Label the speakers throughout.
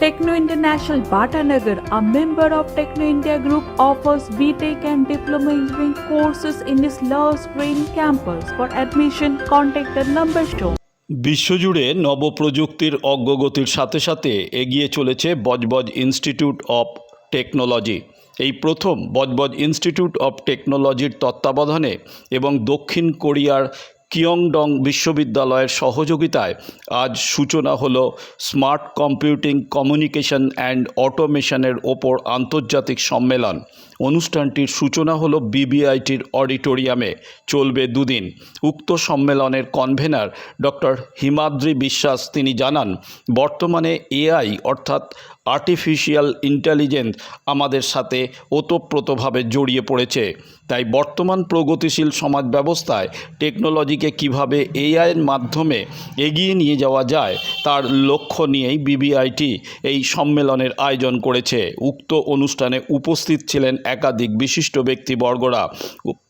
Speaker 1: Techno International Bhatanagar, a member of Techno India Group, offers BTEC and Diploma Engineering courses in its Love Green campus. For admission, contact the number shown.
Speaker 2: বিশ্বজুড়ে নবপ্রযুক্তির অগ্রগতির সাথে সাথে এগিয়ে চলেছে Budge Budge institute of technology এই প্রথম Budge Budge institute of টেকনোলজির তত্ত্বাবধানে এবং দক্ষিণ কোরিয়ার কিয়ংডং বিশ্ববিদ্যালয়ের সহযোগিতায় আজ সূচনা হলো স্মার্ট কম্পিউটিং, কমিউনিকেশন অ্যান্ড অটোমেশনের ওপর আন্তর্জাতিক সম্মেলন। অনুষ্ঠানটির সূচনা হলো বিবিআইটির অডিটোরিয়ামে। চলবে দুদিন। উক্ত সম্মেলনের কনভেনার ডক্টর হিমাদ্রি বিশ্বাস তিনি জানান, বর্তমানে এআই অর্থাৎ আর্টিফিশিয়াল ইন্টেলিজেন্স আমাদের সাথে ওতপ্রোতভাবে জড়িয়ে পড়েছে। তাই বর্তমান প্রগতিশীল সমাজ ব্যবস্থায় টেকনোলজিকে কীভাবে এআইয়ের মাধ্যমে এগিয়ে নিয়ে যাওয়া যায়, তার লক্ষ্য নিয়েই বিবিআইটি এই সম্মেলনের আয়োজন করেছে। উক্ত অনুষ্ঠানে উপস্থিত ছিলেন একাধিক বিশিষ্ট ব্যক্তিবর্গরা।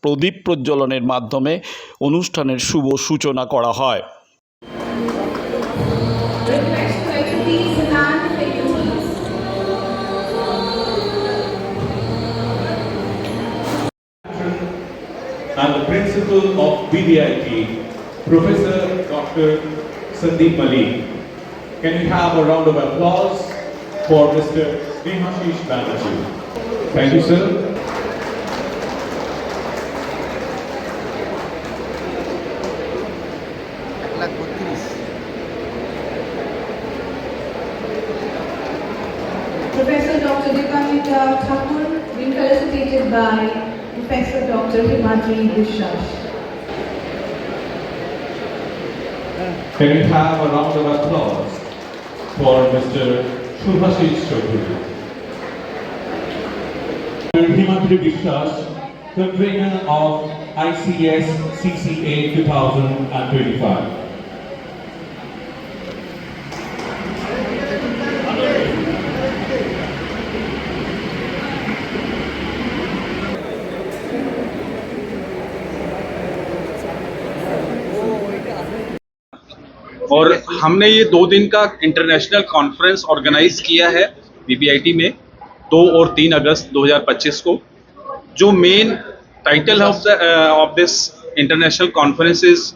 Speaker 2: প্রদীপ প্রজ্বলনের মাধ্যমে অনুষ্ঠানের শুভ সূচনা করা হয়।
Speaker 3: and the principal of BDIT, Professor Dr. Sandeep Malik. Can we have a round of applause for Mr. Nehashish Banerjee? Thank you, sir.
Speaker 4: Professor Dr. Dipanita Thakur, being felicitated by Professor Dr. Himadri Vishwas.
Speaker 3: Can we have a round of applause for Mr. Shubhashish Chaudhary? Himantri Vishwas, convener of ICS CCA 2025.
Speaker 5: और हमने ये दो दिन का international conference organise किया है बीबीआईटी में, दो और तीन अगस्त 2025 को। जो main title of the of this international conference is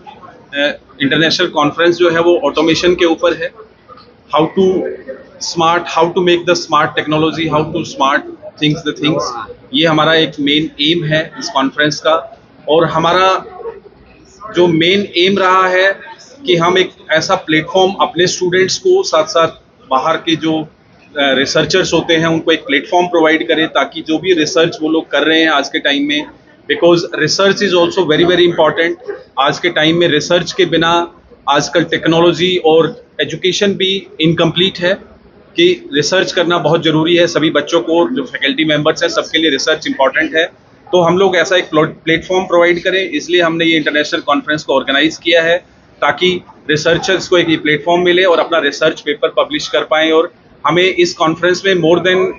Speaker 5: international conference जो है वो ऑटोमेशन के ऊपर है। How to smart how to make the smart technology how to smart things the things ये हमारा एक मेन एम है इस कॉन्फ्रेंस का। और हमारा जो मेन एम रहा है कि हम एक ऐसा प्लेटफॉर्म अपने स्टूडेंट्स को साथ साथ बाहर के जो रिसर्चर्स होते हैं, उनको एक प्लेटफॉर्म प्रोवाइड करें ताकि जो भी रिसर्च वो लोग कर रहे हैं आज के टाइम में। Because research is also very very important आज के टाइम में रिसर्च के बिना आजकल टेक्नोलॉजी और एजुकेशन भी इनकम्प्लीट है कि रिसर्च करना बहुत ज़रूरी है। सभी बच्चों को जो फैकल्टी मेंबर्स हैं, सबके लिए रिसर्च इंपॉर्टेंट है। तो हम लोग ऐसा एक प्लेटफॉर्म प्रोवाइड करें। इसलिए हमने ये इंटरनेशनल कॉन्फ्रेंस को ऑर्गेनाइज किया है। ताकि रिसर्चर्स को एक ये प्लेटफॉर्म मिले और अपना रिसर्च पेपर पब्लिश कर पाएँ और हमें इस कॉन्फ्रेंस में मोर देन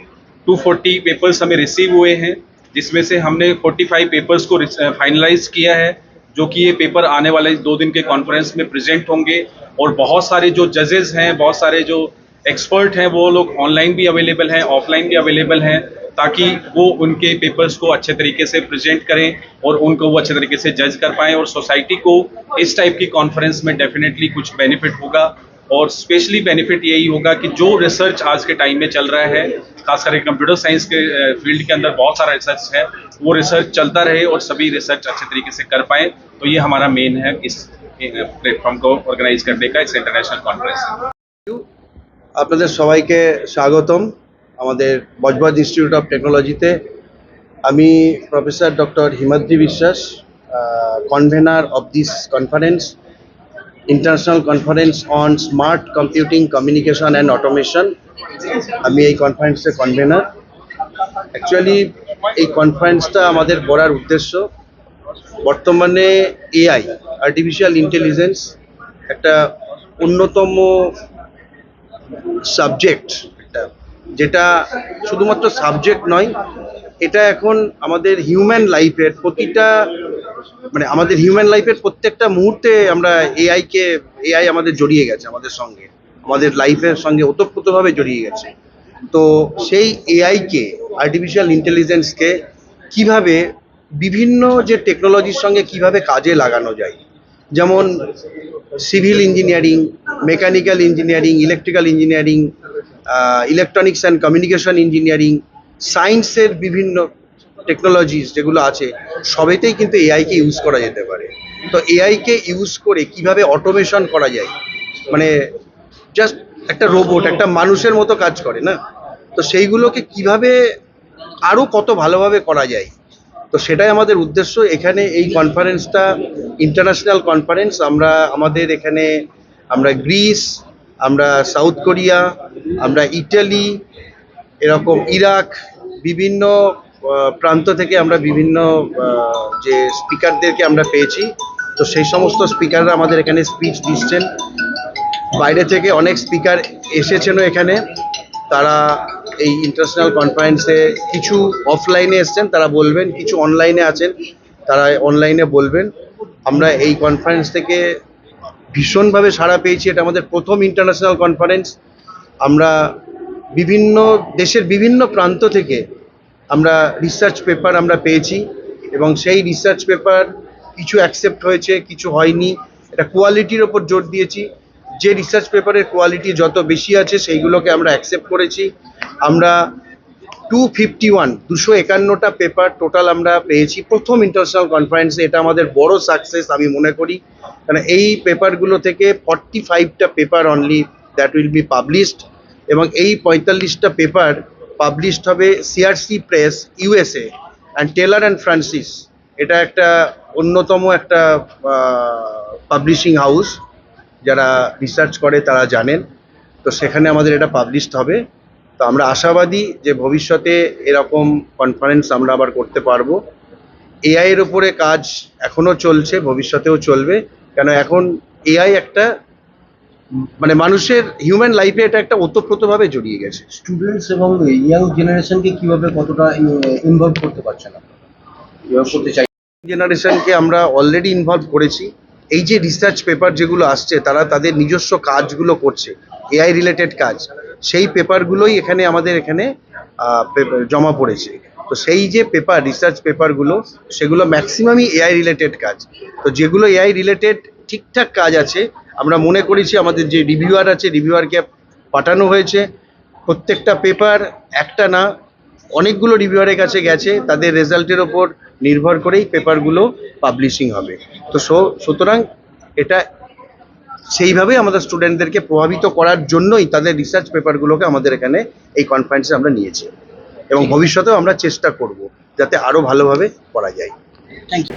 Speaker 5: 240 पेपर्स हमें रिसीव हुए हैं, जिसमें से हमने 45 पेपर्स को फाइनलाइज किया है, जो कि ये पेपर आने वाले दो दिन के कॉन्फ्रेंस में प्रेजेंट होंगे और बहुत सारे जो जजेस हैं, बहुत सारे जो एक्सपर्ट हैं, वो लोग ऑनलाइन भी अवेलेबल हैं ऑफलाइन भी अवेलेबल हैं। ताकि वो उनके पेपर्स को अच्छे तरीके से प्रेजेंट करें और उनको वो अच्छे तरीके से जज कर पाएं और सोसाइटी को इस टाइप की कॉन्फ्रेंस में डेफिनेटली कुछ बेनिफिट होगा और स्पेशली बेनिफिट यही होगा कि जो रिसर्च आज के टाइम में चल रहा है खास करके कंप्यूटर साइंस के फील्ड के अंदर बहुत सारा रिसर्च है वो रिसर्च चलता रहे और सभी रिसर्च अच्छे तरीके से कर पाएं तो ये हमारा मेन है इस प्लेटफॉर्म को ऑर्गेनाइज करने का इस इंटरनेशनल कॉन्फ्रेंस
Speaker 6: আপনাদের সবাইকে স্বাগতম আমাদের বজবজ ইনস্টিটিউট অফ টেকনোলজিতে আমি professor doctor Himadri Biswas convener of this conference international conference on smart computing communication and automation আমি এই কনফারেন্সের কনভেনার অ্যাকচুয়ালি এই কনফারেন্সটা আমাদের করার উদ্দেশ্য বর্তমানে এআই আর্টিফিশিয়াল ইন্টেলিজেন্স একটা অন্যতম সাবজেক্ট যেটা শুধুমাত্র সাবজেক্ট নয়, এটা এখন আমাদের হিউম্যান লাইফের প্রতিটা মানে আমাদের হিউম্যান লাইফের প্রত্যেকটা মুহূর্তে আমরা এআইকে এআই আমাদের জড়িয়ে গেছে আমাদের সঙ্গে। আমাদের লাইফের সঙ্গে ওতপ্রোতভাবে জড়িয়ে গেছে। তো সেই এআইকে আর্টিফিশিয়াল ইন্টেলিজেন্সকে কীভাবে বিভিন্ন যে টেকনোলজির সঙ্গে কীভাবে কাজে লাগানো যায়। যেমন civil engineering mechanical engineering electrical engineering electronics and communication engineering সায়েন্সের বিভিন্ন টেকনোলজিস যেগুলো আছে, সবেতেই কিন্তু এআইকে ইউজ করা যেতে পারে। তো এআইকে ইউজ করে কীভাবে অটোমেশন করা যায়? মানে জাস্ট একটা রোবট একটা মানুষের মতো কাজ করে, না? তো সেইগুলোকে কীভাবে আরও কত ভালোভাবে করা যায়? তো সেটাই আমাদের উদ্দেশ্য। এখানে এই কনফারেন্সটা ইন্টারন্যাশনাল কনফারেন্স আমরা, আমাদের এখানে আমরা গ্রিস আমরা সাউথ কোরিয়া, আমরা ইটালি, এরকম ইরাক, বিভিন্ন প্রান্ত থেকে আমরা বিভিন্ন যে স্পিকারদেরকে আমরা পেয়েছি। তো সেই সমস্ত স্পিকাররা আমাদের এখানে স্পিচ দিচ্ছেন। বাইরে থেকে অনেক স্পিকার এসেছেনও এখানে। তারা এই ইন্টারন্যাশনাল কনফারেন্সে কিছু অফলাইনে এসছেন, তারা বলবেন, কিছু অনলাইনে আছেন, তারা অনলাইনে বলবেন। আমরা এই কনফারেন্স থেকে ভীষণভাবে সাড়া পেয়েছি। এটা আমাদের প্রথম ইন্টারন্যাশনাল কনফারেন্স আমরা বিভিন্ন দেশের বিভিন্ন প্রান্ত থেকে আমরা রিসার্চ পেপার আমরা পেয়েছি এবং সেই রিসার্চ পেপার কিছু অ্যাকসেপ্ট হয়েছে, কিছু হয়নি। এটা কোয়ালিটির ওপর জোর দিয়েছি। যে রিসার্চ পেপারের কোয়ালিটি যত বেশি আছে, সেইগুলোকে আমরা অ্যাকসেপ্ট করেছি। আমরা টু ফিফটি ওয়ান দুশো একান্নটা পেপার টোটাল আমরা পেয়েছি। প্রথম ইন্টারন্যাশনাল কনফারেন্সে এটা আমাদের বড় সাকসেস আমি মনে করি। কারণ এই পেপারগুলো থেকে forty ফাইভটা paper only that will be published এবং এই পঁয়তাল্লিশটা পেপার পাবলিশড হবে CRC press USA and Taylor and Francis এটা একটা অন্যতম একটা পাবলিশিং হাউস যারা রিসার্চ করে তারা জানেন। তো সেখানে আমাদের এটা পাবলিশড হবে। তো আমরা আশাবাদী যে ভবিষ্যতে এরকম কনফারেন্স আমরা আবার করতে পারব। এআই এর উপরে কাজ এখনও চলছে ভবিষ্যতেও চলবে। কেন এখন এআই একটা মানে মানুষের হিউম্যান লাইফে এটা একটা ওতপ্রোতভাবে জড়িয়ে গেছে।
Speaker 7: স্টুডেন্টস এবং ইয়াং জেনারেশনকে কীভাবে কতটা ইনভলভ করতে পারছেন আপনারা? করতে চাই
Speaker 6: জেনারেশনকে আমরা অলরেডি ইনভলভ করেছি। এই যে রিসার্চ পেপার যেগুলো আসছে তারা তাদের নিজস্ব কাজগুলো করছে এআই রিলেটেড কাজ। সেই পেপারগুলোই এখানে আমাদের এখানে জমা পড়েছে। তো সেই যে পেপার রিসার্চ পেপারগুলো, সেগুলো ম্যাক্সিমামই এআই রিলেটেড কাজ। তো যেগুলো এআই রিলেটেড ঠিকঠাক কাজ আছে, আমরা মনে করেছি আমাদের যে রিভিউয়ার আছে রিভিউয়ারকে পাঠানো হয়েছে। প্রত্যেকটা পেপার, একটা না, অনেকগুলো রিভিউয়ারের কাছে গেছে। তাদের রেজাল্টের ওপর নির্ভর করেই পেপারগুলো পাবলিশিং হবে। তো সো, সুতরাং এটা সেইভাবে আমাদের স্টুডেন্টদেরকে প্রভাবিত করার জন্যই তাদের রিসার্চ পেপারগুলোকে আমাদের এখানে এই কনফারেন্সে আমরা নিয়েছি। এবং ভবিষ্যতেও আমরা চেষ্টা করব যাতে আরও ভালোভাবে করা যায়।
Speaker 8: Thank you